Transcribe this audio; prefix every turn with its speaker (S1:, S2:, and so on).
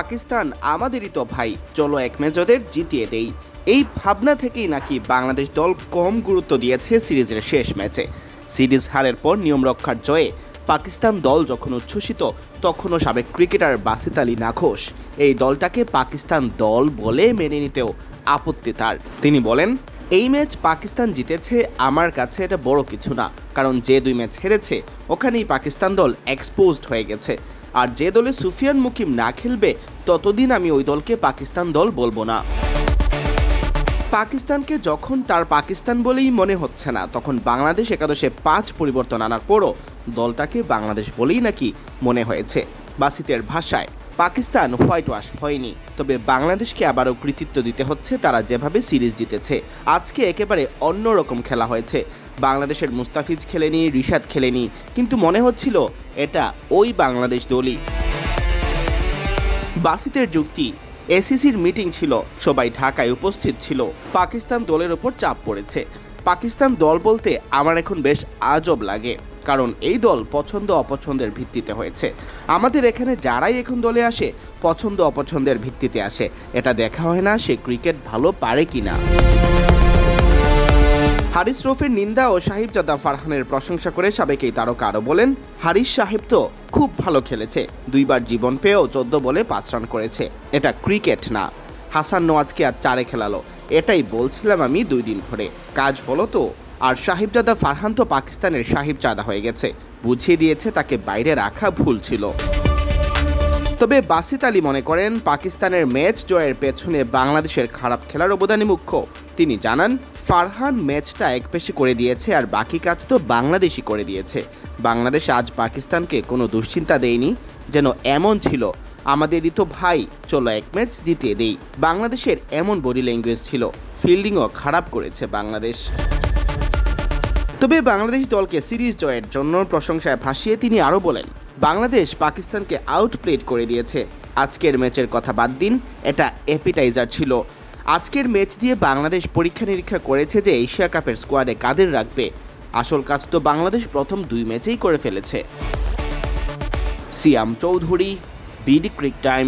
S1: পাকিস্তান আমাদেরই তো ভাই। চলো এক ম্যাচ ওদের জিতিয়ে দেই। এই ভাবনা থেকেই নাকি বাংলাদেশ দল কম গুরুত্ব দিয়েছে সিরিজের শেষ ম্যাচে। সিরিজ হারের পর নিয়ম রক্ষার জয়ে পাকিস্তান দল যখন উচ্ছ্বসিত, তখনও সাবেক ক্রিকেটার বাসিত আলী নাখোশ। এই দলটাকে পাকিস্তান দল বলে মেনে নিতেও আপত্তি তার। তিনি বলেন, এই ম্যাচ পাকিস্তান জিতেছে আমার কাছে এটা বড় কিছু না, কারণ যে দুই ম্যাচ হেরেছে, ওখানেই পাকিস্তান দল এক্সপোজড হয়ে গেছে। আর যে দলে সুফিয়ান মুকিম না খেলবে ততদিন আমি ওই দলকে পাকিস্তান দল বলব না। পাকিস্তানকে যখন তার পাকিস্তান বলেই মনে হচ্ছে না, তখন বাংলাদেশ একাদশে পাঁচ পরিবর্তন আনার পরও দলটাকে বাংলাদেশ বলেই নাকি মনে হয়েছে। বাসিতের ভাষায়, পাকিস্তান হোয়াইট ওয়াশ হয়নি, তবে বাংলাদেশকে আবারও কৃতিত্ব দিতে হচ্ছে তারা যেভাবে সিরিজ জিতেছে। আজকে একেবারে অন্যরকম খেলা হয়েছে। বাংলাদেশের মুস্তাফিজ খেলেনি, রিশাদ খেলেনি, কিন্তু মনে হচ্ছিল এটা ওই বাংলাদেশ দলই। বাসিতের যুক্তি। এসিসির মিটিং ছিল, সবাই ঢাকায় উপস্থিত ছিল। পাকিস্তান দলের ওপর চাপ পড়েছে। পাকিস্তান দল বলতে আমার এখন বেশ আজব লাগে, কারণ এই দল পছন্দ অপছন্দের ভিত্তিতে হয়েছে। আমাদের এখানে যারাই এখন দলে আসে, পছন্দ অপছন্দের ভিত্তিতে আসে। এটা দেখা হয় না সে ক্রিকেট ভালো পারে কিনা। হারিস রফের নিন্দা ও সাহিবজাদা ফারহানের প্রশংসা করে সাবেক এই তারকা আরও বলেন, হারিস সাহেব তো খুব ভালো খেলেছে। দুইবার জীবন পেয়েও চোদ্দ বলে পাঁচ রান করেছে। এটা ক্রিকেট না। হাসান নোয়াজকে আর চারে খেলালো। এটাই বলছিলাম আমি দুই দিন ধরে। কাজ হলো তো। আর সাহিবজাদা ফারহান তো পাকিস্তানের সাহিবজাদা হয়ে গেছে। বুঝিয়ে দিয়েছে তাকে বাইরে রাখা ভুল ছিল। তবে বাসিত আলী মনে করেন, পাকিস্তানের ম্যাচ জয়ের পেছনে বাংলাদেশের খারাপ খেলার অবদানই মুখ্য। তিনি জানান ফারহান ম্যাচটা একপেশে করে দিয়েছে আর বাকি কাজ তো বাংলাদেশই করে দিয়েছে। বাংলাদেশ আজ পাকিস্তানকে কোনো দুশ্চিন্তা দেয়নি, যেন এমন ছিল। আমাদেরই তো ভাই, চলো এক ম্যাচ জিতিয়ে দেই। বাংলাদেশের এমন বডি ল্যাঙ্গুয়েজ ছিল। ফিল্ডিংও খারাপ করেছে বাংলাদেশ। তবে বাংলাদেশ দলকে সিরিজ জয়ের জন্য প্রশংসায় ভাসিয়ে তিনি আরও বলেন, বাংলাদেশ পাকিস্তানকে আউটপ্লেড করে দিয়েছে। আজকের ম্যাচের কথা বাদ দিন, এটা অ্যাপিটাইজার ছিল। আজকের ম্যাচ দিয়ে বাংলাদেশ পরীক্ষা নিরীক্ষা করেছে যে এশিয়া কাপের স্কোয়াডে কাদের রাখবে। আসল কাজ তো বাংলাদেশ প্রথম দুই ম্যাচেই করে ফেলেছে। Siam Chowdhury, BD cric time.